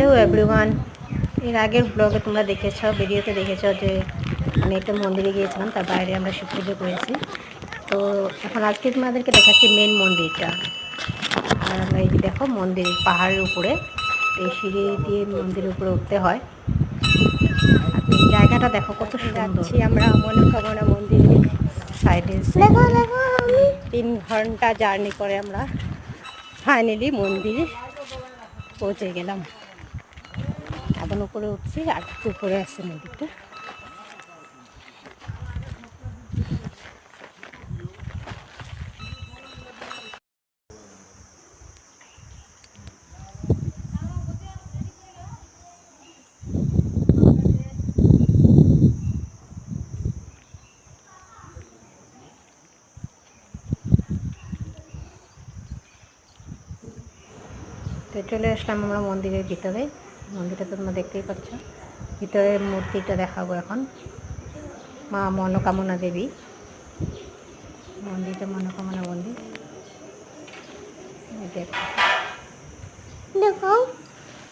Hello everyone এর আগের ব্লগে তোমরা দেখেছ ভিডিওতে দেখেছ যে আমি একটা মন্দিরে গিয়েছিলাম তার বাইরে আমরা শিব পুজো করেছি। তো এখন আজকে তোমাদেরকে দেখাচ্ছি মেন মন্দিরটা। আর আমরা এই যে দেখো মন্দির পাহাড়ের উপরে এই সিঁড়ি দিয়ে মন্দিরের উপরে উঠতে হয়। জায়গাটা দেখো কত যাচ্ছি আমরা মনোকামনা মন্দিরে। সাইডে তিন ঘণ্টা জার্নি করে আমরা ফাইনালি মন্দিরে পৌঁছে গেলাম। এখন উপরে উঠছি আর একটু উপরে আসছে মন্দিরটা তো চলে আসলাম আমরা মন্দিরের ভিতরে। মন্দিরটা তো তোমরা দেখতেই পাচ্ছ। ভিতরের মূর্তিটা দেখাবো এখন। মা মনোকামনা দেবী। মন্দিরটা মনোকামনা মন্দির। দেখো। দেখো।